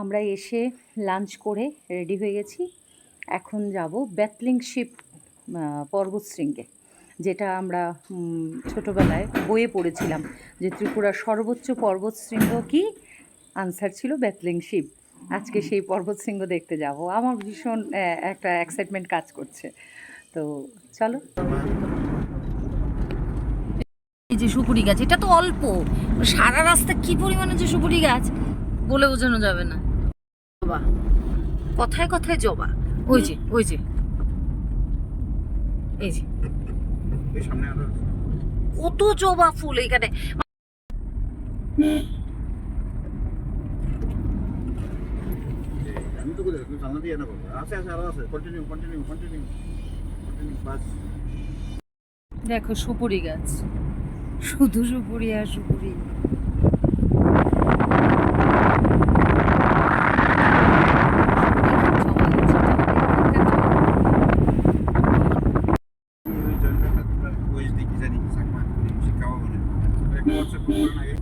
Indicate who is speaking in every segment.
Speaker 1: আমরা এসে লাঞ্চ করে রেডি হয়ে গেছি। এখন যাব ব্যাতলিং শিপ পর্বতশৃঙ্গে যেটা আমরা ছোটোবেলায় বইয়ে পড়েছিলাম যে ত্রিপুরার সর্বোচ্চ পর্বতশৃঙ্গ কি? আনসার ছিল ব্যাতলিং শিপ আজকে সেই পর্বতশৃঙ্গ দেখতে যাব। আমার ভীষণ একটা এক্সাইটমেন্ট কাজ করছে। তো চলো।
Speaker 2: এই যে সুপুরি গাছ এটা তো অল্প। সারা রাস্তা কি পরিমাণে যে সুপুরি গাছ? বলে বোঝানো যাবে না। জবা। কথায় কথায় জবা। ওই যে ওই যে। এই যে। কত জবা ফুল এখানে
Speaker 3: আমি তো কোথায় জানলা দিয়ে না বলব আছে আছে আরও আছে। কন্টিনিউ কন্টিনিউ কন্টিনিউ কন্টিনিউ বাস।
Speaker 2: দেখো সুপুরি গাছ। শুধু সুপুরি আর সুপুরি
Speaker 3: ওই জয়নটা তোমরা ওই দিকে জানি কি সাকমা শিখাওয়া বলে একটা হোয়াটসঅ্যাপ গ্রুপ করে আগে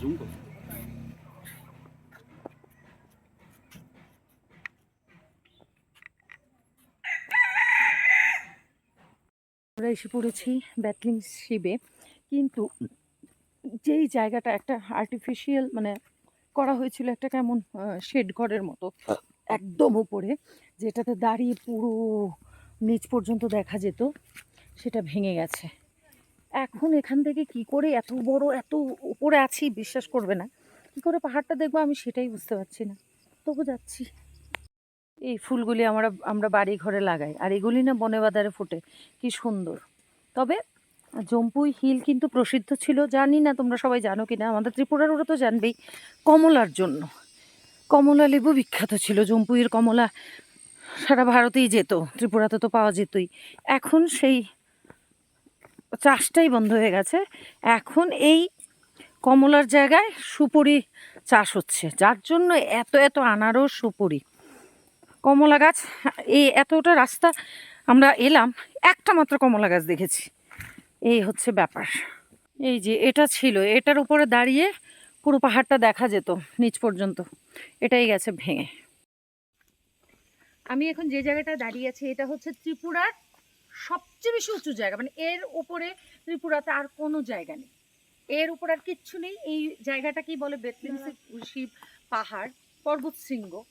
Speaker 3: জুম কর
Speaker 1: আমরা এসে পড়েছি ব্যাতলিং শিবে কিন্তু যেই জায়গাটা একটা আর্টিফিশিয়াল মানে করা হয়েছিল একটা কেমন শেড ঘরের মতো। একদম উপরে যেটাতে দাঁড়িয়ে পুরো নিচ পর্যন্ত দেখা যেত সেটা ভেঙে গেছে। এখন এখান থেকে কি করে এত বড় এত উপরে আছি বিশ্বাস করবে না। কি করে পাহাড়টা দেখব আমি সেটাই বুঝতে পারছি না। তবু যাচ্ছি। এই ফুলগুলি আমরা আমরা বাড়ি ঘরে লাগাই আর এগুলি না বনে বাজারে ফোটে। কি সুন্দর। তবে জম্পুই হিল কিন্তু প্রসিদ্ধ ছিল, জানি না তোমরা সবাই জানো কি না আমাদের ত্রিপুরার ওরা তো জানবেই, কমলার জন্য। কমলা লেবু বিখ্যাত ছিল, জম্পুইয়ের কমলা সারা ভারতেই যেত, ত্রিপুরাতে তো পাওয়া যেতই। এখন সেই চাষটাই বন্ধ হয়ে গেছে। এখন এই কমলার জায়গায় সুপুরি চাষ হচ্ছে, যার জন্য এত এত আনারস সুপুরি। কমলা গাছ, এই এতটা রাস্তা আমরা এলাম, একটা মাত্র কমলা গাছ দেখেছি। এই হচ্ছে ব্যাপার। এই যে এটা ছিল, এটার উপরে দাঁড়িয়ে পুরো পাহাড়টা দেখা যেত নিচ পর্যন্ত। এটাই গেছে ভেঙে। আমি এখন যে জায়গাটা দাঁড়িয়ে আছি, এটা হচ্ছে ত্রিপুরার সবচেয়ে বেশি উঁচু জায়গা। মানে এর উপরে ত্রিপুরাতে আর কোনো জায়গা নেই। এর উপর আর কিচ্ছু নেই। এই জায়গাটাকেই বলে বেতলিং শিব পাহাড়, পর্বত শৃঙ্গ।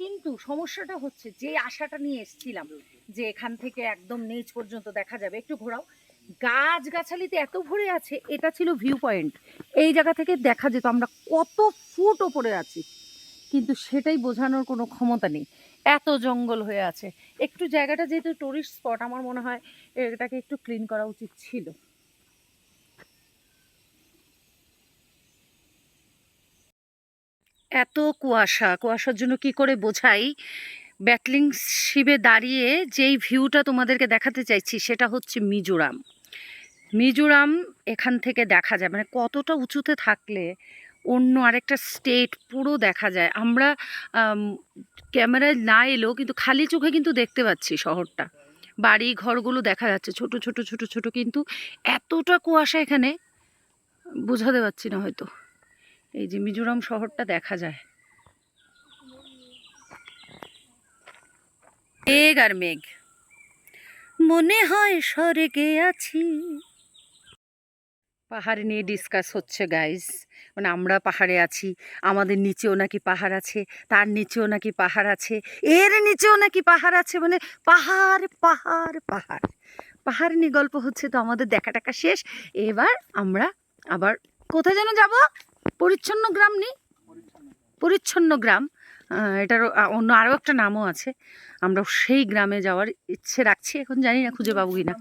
Speaker 1: কিন্তু সমস্যাটা হচ্ছে, যে আশাটা নিয়ে এসেছিলাম যে এখান থেকে একদম নিচ পর্যন্ত দেখা যাবে। একটু ঘোরাও। গাছ গাছালিতে এত ভরে আছে, এটা ছিল ভিউ পয়েন্ট এই জায়গা থেকে দেখা যেত আমরা কত ফুট ওপরে আছি। কিন্তু সেটাই বোঝানোর কোনো ক্ষমতা নেই। এত জঙ্গল হয়ে আছে। একটু জায়গাটা যেহেতু টুরিস্ট স্পট আমার মনে হয় এটাকে একটু ক্লিন করা উচিত ছিল। এত কুয়াশা, কুয়াশার জন্য কি করে বোঝাই? ব্যাটলিং শিবে দাঁড়িয়ে যেই ভিউটা তোমাদেরকে দেখাতে চাইছি, সেটা হচ্ছে মিজোরাম। মিজোরাম এখান থেকে দেখা যায় মানে কতটা উঁচুতে থাকলে অন্য আরেকটা স্টেট পুরো দেখা যায়। আমরা ক্যামেরায় না এলেও কিন্তু খালি চোখে কিন্তু দেখতে পাচ্ছি শহরটা। বাড়ি ঘরগুলো দেখা যাচ্ছে, ছোট ছোট ছোট ছোট কিন্তু এতটা কুয়াশা এখানে বোঝাতে পারছি না হয়তো। এই যে মিজোরাম শহরটা দেখা যায়। মেঘ আর মেঘ। মনে হয় স্বর্গে আছি। পাহাড় নিয়ে ডিসকাস হচ্ছে গাইজ মানে আমরা পাহাড়ে আছি, আমাদের নিচেও নাকি পাহাড় আছে, তার নিচেও নাকি পাহাড় আছে, এর নিচেও নাকি পাহাড় আছে মানে পাহাড় পাহাড় পাহাড়। পাহাড় নিয়ে গল্প হচ্ছে তো আমাদের দেখা টাকা শেষ। এবার আমরা আবার কোথায় যেন যাব? পরিচ্ছন্ন গ্রাম নেই? পরিচ্ছন্ন গ্রাম। এটার অন্য আরও একটা নামও আছে। আমরা সেই গ্রামে যাওয়ার ইচ্ছে রাখছি, এখন জানি না খুঁজে পাবো কিনা।